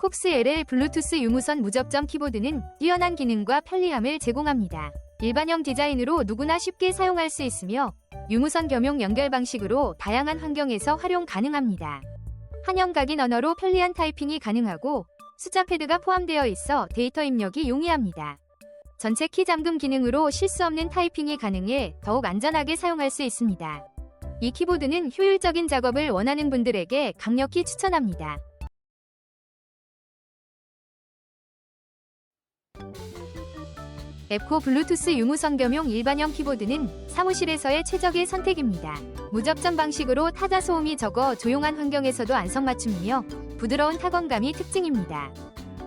콕스 LL 블루투스 유무선 무접점 키보드는 뛰어난 기능과 편리함을 제공합니다. 일반형 디자인으로 누구나 쉽게 사용할 수 있으며 유무선 겸용 연결 방식으로 다양한 환경에서 활용 가능합니다. 한영 각인 언어로 편리한 타이핑이 가능하고 숫자 패드가 포함되어 있어 데이터 입력이 용이합니다. 전체 키 잠금 기능으로 실수 없는 타이핑이 가능해 더욱 안전하게 사용할 수 있습니다. 이 키보드는 효율적인 작업을 원하는 분들에게 강력히 추천합니다. 앱코 블루투스 유무선 겸용 일반형 키보드는 사무실에서의 최적의 선택입니다. 무접점 방식으로 타자 소음이 적어 조용한 환경에서도 안성맞춤이며 부드러운 타건감이 특징입니다.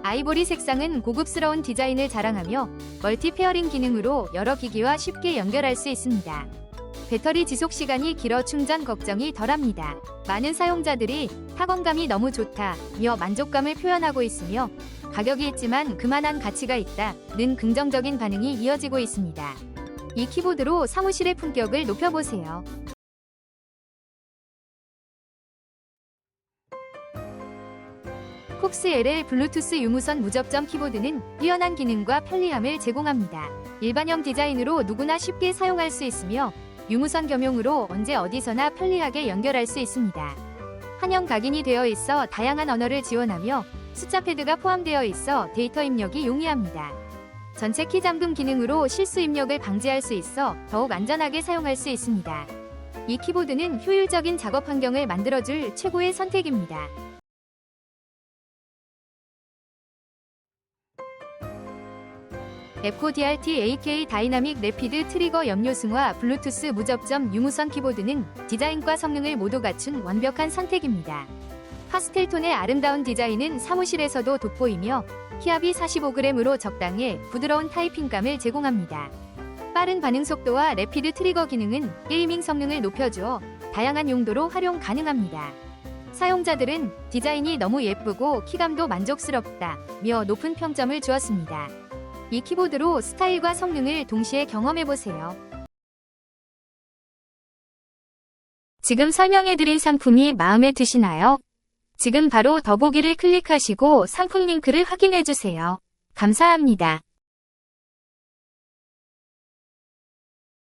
아이보리 색상은 고급스러운 디자인을 자랑하며 멀티 페어링 기능으로 여러 기기와 쉽게 연결할 수 있습니다. 배터리 지속 시간이 길어 충전 걱정이 덜합니다. 많은 사용자들이 타건감이 너무 좋다며 만족감을 표현하고 있으며 가격이 있지만 그만한 가치가 있다는 긍정적인 반응이 이어지고 있습니다. 이 키보드로 사무실의 품격을 높여보세요. 콕스 LL 블루투스 유무선 무접점 키보드는 뛰어난 기능과 편리함을 제공합니다. 일반형 디자인으로 누구나 쉽게 사용할 수 있으며 유무선 겸용으로 언제 어디서나 편리하게 연결할 수 있습니다. 한영 각인이 되어 있어 다양한 언어를 지원하며 숫자 패드가 포함되어 있어 데이터 입력이 용이합니다. 전체 키 잠금 기능으로 실수 입력을 방지할 수 있어 더욱 안전하게 사용할 수 있습니다. 이 키보드는 효율적인 작업 환경을 만들어줄 최고의 선택입니다. 앱코 DRT AK 다이나믹 래피드 트리거 염료 승화 블루투스 무접점 유무선 키보드 는 디자인과 성능을 모두 갖춘 완벽한 선택입니다. 파스텔 톤의 아름다운 디자인은 사무실에서도 돋보이며 키압이 45g으로 적당해 부드러운 타이핑감을 제공합니다. 빠른 반응 속도와 래피드 트리거 기능은 게이밍 성능을 높여주어 다양한 용도로 활용 가능합니다. 사용자들은 디자인이 너무 예쁘고 키감도 만족스럽다 며 높은 평점을 주었습니다. 이 키보드로 스타일과 성능을 동시에 경험해보세요. 지금 설명해드린 상품이 마음에 드시나요? 지금 바로 더보기를 클릭하시고 상품 링크를 확인해주세요. 감사합니다.